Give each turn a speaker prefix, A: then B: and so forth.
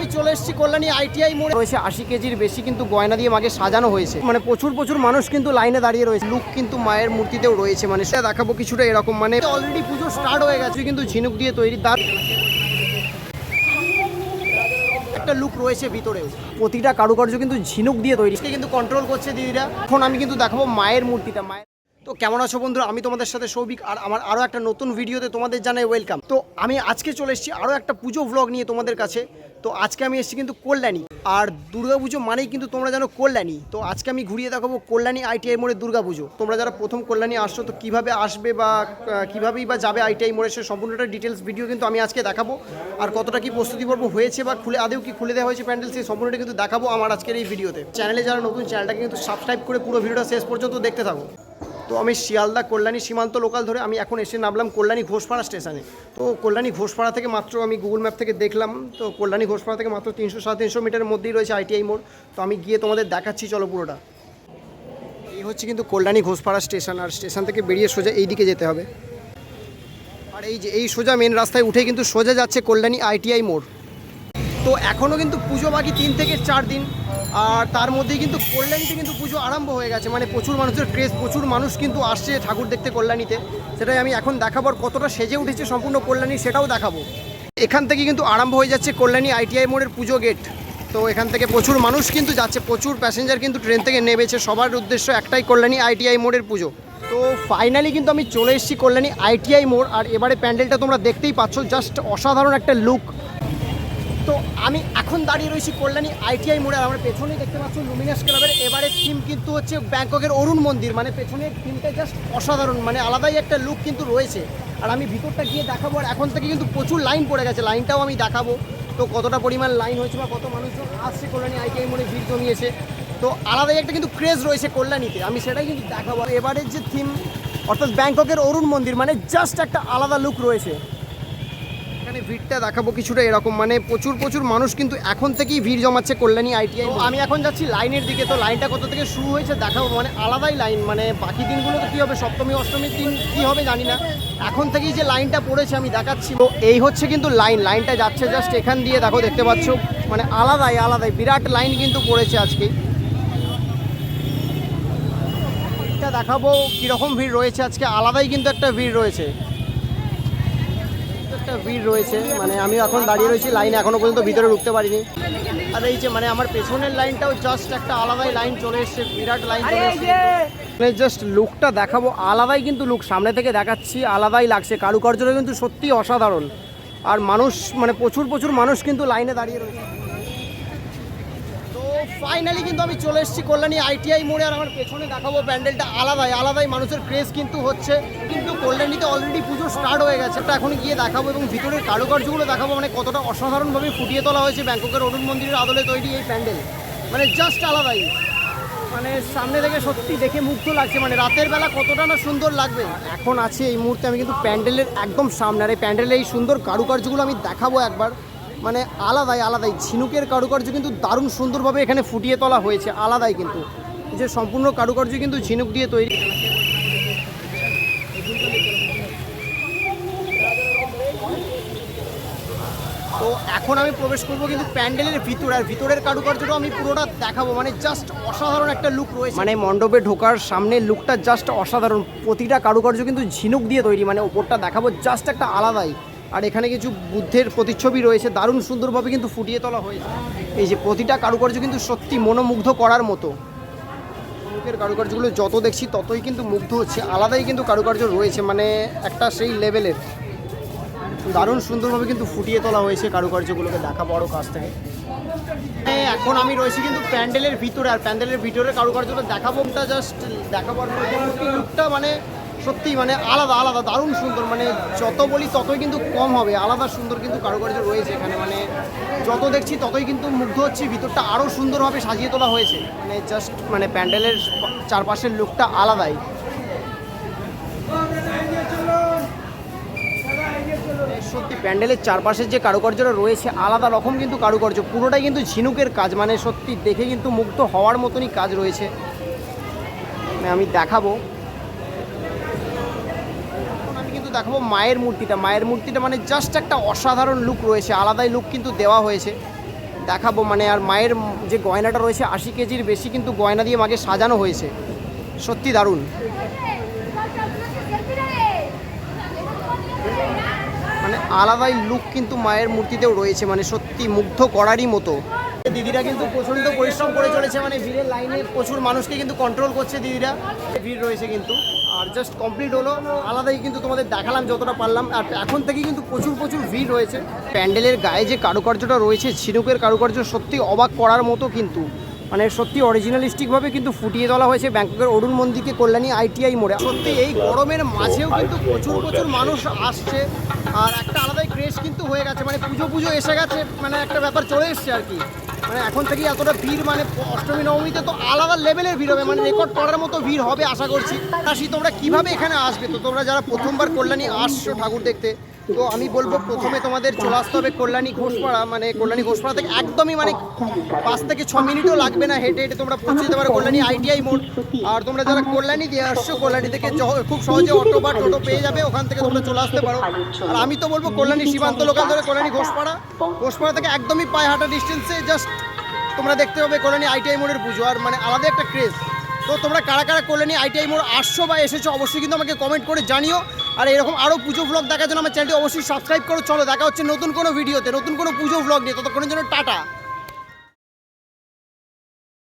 A: আমি চলে এসেছি কল্যাণী আইটিআই মোড়ে। রয়েছে আশি কেজির বেশি কিন্তু গয়না দিয়ে মাকে সাজানো হয়েছে। মানে প্রচুর প্রচুর মানুষ কিন্তু লাইনে দাঁড়িয়ে রয়েছে। লুক কিন্তু মায়ের মূর্তিতেও রয়েছে। মানে সেটা দেখাবো কিছুটা এরকম। মানে অলরেডি পুজো স্টার্ট হয়ে গেছে, কিন্তু ঝিনুক দিয়ে তৈরি তার একটা লুক রয়েছে ভিতরেও। প্রতিটা কারুকার্য কিন্তু ঝিনুক দিয়ে তৈরি। কিন্তু কন্ট্রোল করছে দিদিরা। এখন আমি কিন্তু দেখাবো মায়ের মূর্তিটা। মায়ের তো কেমন আছো বন্ধুরা? আমি তোমাদের সাথে সৌভিক আর আমার আরও একটা নতুন ভিডিওতে তোমাদের জানাই ওয়েলকাম তো আমি আজকে চলে এসেছি আরও একটা পুজো ভ্লগ নিয়ে তোমাদের কাছে। তো আজকে আমি এসেছি কিন্তু কল্যাণী। আর দুর্গাপুজো মানেই কিন্তু তোমরা জানো কল্যাণী। তো আজকে আমি ঘুরিয়ে দেখাবো কল্যাণী আইটিআই মোড়ে দুর্গাপুজো। তোমরা যারা প্রথম কল্যাণী আসছো, তো কীভাবে আসবে বা কীভাবেই বা যাবে আইটিআই মোড়ে, সে সম্পূর্ণটা ডিটেলস ভিডিও কিন্তু আমি আজকে দেখাবো। আর কতটা কি প্রস্তুতি পর্ব হয়েছে বা খুলে, আদেও কি খুলে দেওয়া হয়েছে প্যান্ডেল, সেই সম্পূর্ণটা কিন্তু দেখাবো আমার আজকের এই ভিডিওতে চ্যানেলে যারা নতুন, চ্যানেলটাকে কিন্তু সাবস্ক্রাইব করে পুরো ভিডিওটা শেষ পর্যন্ত দেখতে থাকো। তো আমি শিয়ালদা কল্যাণী সীমান্ত লোকাল ধরে আমি এখন এসে নামলাম কল্যাণী ঘোষপাড়া স্টেশনে তো কল্যাণী ঘোষপাড়া থেকে মাত্র আমি গুগল ম্যাপ থেকে দেখলাম, তো কল্যাণী ঘোষপাড়া থেকে মাত্র তিনশো সাড়ে তিনশো মিটারের মধ্যেই রয়েছে আইটিআই মোড়। তো আমি গিয়ে তোমাদের দেখাচ্ছি, চলো পুরোটা। এই হচ্ছে কিন্তু কল্যাণী ঘোষপাড়া স্টেশন আর স্টেশন থেকে বেরিয়ে সোজা এই দিকে যেতে হবে। আর এই যে, এই সোজা মেন রাস্তায় উঠে কিন্তু সোজা যাচ্ছে কল্যাণী আইটিআই মোড়। তো এখনও কিন্তু পুজো বাকি তিন থেকে চার দিন। আর তার মধ্যেই কিন্তু কল্যাণীতে কিন্তু পুজো আরম্ভ হয়ে গেছে। মানে প্রচুর মানুষের ক্রেজ প্রচুর মানুষ কিন্তু আসছে ঠাকুর দেখতে কল্যাণীতে। সেটাই আমি এখন দেখাবো আর কতটা সেজে উঠেছে সম্পূর্ণ কল্যাণী সেটাও দেখাবো। এখান থেকে কিন্তু আরম্ভ হয়ে যাচ্ছে কল্যাণী আইটিআই মোড়ের পুজো গেট তো এখান থেকে প্রচুর মানুষ কিন্তু যাচ্ছে, প্রচুর প্যাসেঞ্জার কিন্তু ট্রেন থেকে নেমেছে। সবার উদ্দেশ্য একটাই কল্যাণী আইটিআই মোড়ের পুজো। তো ফাইনালি কিন্তু আমি চলে এসেছি কল্যাণী আইটিআই মোড়। আর এবারে প্যান্ডেলটা তোমরা দেখতেই পাচ্ছ জাস্ট অসাধারণ একটা লুক তো আমি এখন দাঁড়িয়ে রয়েছি কল্যাণী আইটিআই মোড়ে। আমার পেছনেই দেখতে পাচ্ছ লুমিনাস ক্লাবের এবারে থিম কিন্তু হচ্ছে ব্যাংককের অরুণ মন্দির। মানে পেছনের থিমটা জাস্ট অসাধারণ। মানে আলাদাই একটা লুক কিন্তু রয়েছে। আর আমি ভিতরটা গিয়ে দেখাবো। আর এখন থেকে কিন্তু প্রচুর লাইন পড়ে গেছে। লাইনটাও আমি দেখাবো। তো কতটা পরিমাণ লাইন হয়েছে বা কত মানুষজন আসছে কল্যাণী আইটিআই মোড়ে, ভিড় জমিয়েছে। তো আলাদাই একটা কিন্তু ক্রেজ রয়েছে কল্যাণীতে। আমি সেটাই কিন্তু দেখাবো। এবারের যে থিম অর্থাৎ ব্যাংককের অরুণ মন্দির মানে জাস্ট একটা আলাদা লুক রয়েছে। এখানে ভিড়টা দেখাবো কিছুটা এরকম। মানে প্রচুর প্রচুর মানুষ কিন্তু এখন থেকেই ভিড় জমাচ্ছে কল্যাণী আইটিআই আমি এখন যাচ্ছি লাইনের দিকে। তো লাইনটা কত থেকে শুরু হয়েছে দেখাবো। মানে আলাদাই লাইন। মানে বাকি দিনগুলো তো কী হবে? সপ্তমী অষ্টমীর দিন কী হবে জানি না। এখন থেকেই যে লাইনটা পড়েছে আমি দেখাচ্ছি। তো এই হচ্ছে কিন্তু লাইন। লাইনটা যাচ্ছে জাস্ট এখান দিয়ে। দেখো দেখতে পাচ্ছ? মানে আলাদাই আলাদাই। বিরাট লাইন কিন্তু পড়েছে আজকে। দেখাবো কীরকম ভিড় রয়েছে আজকে। আলাদাই কিন্তু একটা ভিড় রয়েছে। একটা ভিড় রয়েছে মানে আমি এখন দাঁড়িয়ে রয়েছি, লাইনে এখনও পর্যন্ত ভিতরে ঢুকতে পারিনি। আর এই যে মানে আমার পেছনের লাইনটাও জাস্ট একটা আলাদাই লাইন চলে এসছে, বিরাট লাইন মানে জাস্ট লুকটা দেখাবো, আলাদাই কিন্তু লুক সামনে থেকে দেখাচ্ছি, আলাদাই লাগছে, কারুকার্যটা কিন্তু সত্যি অসাধারণ। আর মানুষ মানে প্রচুর প্রচুর মানুষ কিন্তু লাইনে দাঁড়িয়ে রয়েছে। ফাইনালি কিন্তু আমি চলে এসেছি কল্যাণী আইটিআই মোড়ে আর আমার পেছনে দেখাবো প্যান্ডেলটা আলাদাই আলাদাই মানুষের ক্রেজ কিন্তু হচ্ছে। কিন্তু কল্যাণীতে অলরেডি পুজো স্টার্ট হয়ে গেছে। এটা এখন গিয়ে দেখাবো এবং ভিতরের কারুকার্যগুলো দেখাবো। মানে কতটা অসাধারণভাবে ফুটিয়ে তোলা হয়েছে ব্যাংককের অরুণ মন্দিরের আদলে তৈরি এই প্যান্ডেল। মানে জাস্ট আলাদাই। মানে সামনে থেকে সত্যি দেখে মুগ্ধ লাগছে। মানে রাতের বেলা কতটা না সুন্দর লাগবে। এখন আছে এই মুহূর্তে আমি কিন্তু প্যান্ডেলের একদম সামনে। আর এই প্যান্ডেলের এই সুন্দর কারুকার্যগুলো আমি দেখাবো একবার। মানে আলাদাই আলাদাই। ঝিনুকের কারুকার্য কিন্তু দারুণ সুন্দরভাবে এখানে ফুটিয়ে তোলা হয়েছে, আলাদাই কিন্তু। যে সম্পূর্ণ কারুকার্য কিন্তু ঝিনুক দিয়ে তৈরি। তো এখন আমি প্রবেশ করব কিন্তু প্যান্ডেলের ভিতরে, আর ভিতরের কারুকার্যটাও আমি পুরোটা দেখাবো। মানে জাস্ট অসাধারণ একটা লুক রয়েছে। মানে মণ্ডপে ঢোকার সামনে লুকটা জাস্ট অসাধারণ। প্রতিটা কারুকার্য কিন্তু ঝিনুক দিয়ে তৈরি। মানে ওপরটা দেখাবো জাস্ট একটা আলাদাই। আর এখানে কিছু বুদ্ধের প্রতিচ্ছবি রয়েছে, দারুণ সুন্দরভাবে কিন্তু ফুটিয়ে তোলা হয়েছে। এই যে প্রতিটা কারুকার্য কিন্তু সত্যি মনোমুগ্ধ করার মতো। মুখের কারুকার্যগুলো যত দেখছি ততই কিন্তু মুগ্ধ হচ্ছে, আলাদাই কিন্তু কারুকার্য রয়েছে মানে একটা সেই লেভেলের। দারুণ সুন্দরভাবে কিন্তু ফুটিয়ে তোলা হয়েছে কারুকার্যগুলোকে দেখা বড় কাছ থেকে। এখন আমি রয়েছি কিন্তু প্যান্ডেলের ভিতরে, আর প্যান্ডেলের ভিতরে কারুকার্যটা দেখাবো, ওটা জাস্ট দেখাবো আর লুকটা মানে সত্যি মানে আলাদা আলাদা, দারুণ সুন্দর। মানে যত বলি ততই কিন্তু কম হবে, আলাদা সুন্দর কিন্তু কারুকার্য রয়েছে এখানে। মানে যত দেখছি ততই কিন্তু মুগ্ধ হচ্ছি, ভিতরটা আরও সুন্দরভাবে সাজিয়ে তোলা হয়েছে। মানে জাস্ট মানে প্যান্ডেলের চারপাশের লুকটা আলাদাই। সত্যি প্যান্ডেলের চারপাশের যে কারুকার্যটা রয়েছে, আলাদা রকম কিন্তু কারুকার্য। পুরোটাই কিন্তু ঝিনুকের কাজ। মানে সত্যি দেখে কিন্তু মুগ্ধ হওয়ার মতনই কাজ রয়েছে। মানে আমি দেখাবো। কিন্তু দেখাবো মায়ের মূর্তিটা। মায়ের মূর্তিটা মানে জাস্ট একটা অসাধারণ লুক রয়েছে, আলাদাই লুক কিন্তু দেওয়া হয়েছে। দেখাবো মানে আর মায়ের যে গয়নাটা রয়েছে, আশি কেজির বেশি কিন্তু গয়না দিয়ে মাকে সাজানো হয়েছে। সত্যি দারুণ। মানে আলাদাই লুক কিন্তু মায়ের মূর্তিতেও রয়েছে মানে সত্যি মুগ্ধ করারই মতো। দিদিরা কিন্তু প্রচণ্ড পরিশ্রম করে চলেছে মানে ভিড়ের লাইনে প্রচুর মানুষকে কিন্তু কন্ট্রোল করছে দিদিরা। ভিড় রয়েছে কিন্তু, আর জাস্ট কমপ্লিট হলো, আলাদাই কিন্তু তোমাদের দেখালাম যতটা পারলাম, আর এখন থেকে কিন্তু প্রচুর প্রচুর ভিড় রয়েছে। প্যান্ডেলের গায়ে যে কারুকার্যটা রয়েছে, ঝিনুকের কারুকার্য সত্যি অবাক করার মতো কিন্তু মানে সত্যি অরিজিনালিস্টিকভাবে কিন্তু ফুটিয়ে তোলা হয়েছে ব্যাংককের অরুণ মন্দিরকে কল্যাণী আইটিআই মোড়ে। সত্যি এই গরমের মাঝেও কিন্তু প্রচুর প্রচুর মানুষ আসছে, আর একটা আলাদাই ক্রেজ কিন্তু হয়ে গেছে মানে পুজো পুজো এসে গেছে মানে একটা ব্যাপার চলে এসছে আর কি। মানে এখন থেকেই এতটা ভিড় মানে অষ্টমী, নবমীতে তো আলাদা লেভেলের ভিড় হবে মানে রেকর্ড করার মতো ভিড় হবে আশা করছি। আসি তোমরা কীভাবে এখানে আসবে? তো তোমরা যারা প্রথমবার কল্যাণী আসছো ঠাকুর দেখতে, তো আমি বলব প্রথমে তোমাদের চলে আসতে হবে কল্যাণী ঘোষপাড়া মানে কল্যাণী ঘোষপাড়া থেকে একদমই মানে পাঁচ থেকে ছ মিনিটও লাগবে না হেঁটে হেঁটে, তোমরা পৌঁছে যেতে পারো কল্যাণী আইটিআই মোড়। আর তোমরা যারা কল্যাণী দিয়ে আসছো, কল্যাণী থেকে খুব সহজে অটো বা টোটো পেয়ে যাবে, ওখান থেকে তোমরা চলে আসতে পারো। আর আমি তো বলব কল্যাণী সীমান্ত লোকাল ধরে কল্যাণী ঘোষপাড়া ঘোষপাড়া থেকে একদমই পায়ে হাঁটা ডিস্টেন্সে জাস্ট তোমরা দেখতে পাবে কল্যাণী আইটিআই মোড়ের পুজো। আর মানে আলাদা একটা ক্রেজ তো তোমরা কারা কারা কল্যাণী আইটিআই মোড় আসছো বা এসেছ অবশ্যই কিন্তু আমাকে কমেন্ট করে জানিও। আর এরকম আরও পুজো ব্লগ দেখার জন্য আমার চ্যানেলটি অবশ্যই সাবস্ক্রাইব করো। চলো, দেখা হচ্ছে নতুন কোনো ভিডিওতে নতুন কোনো পুজো ব্লগ নিয়ে। ততক্ষণের জন্য টাটা।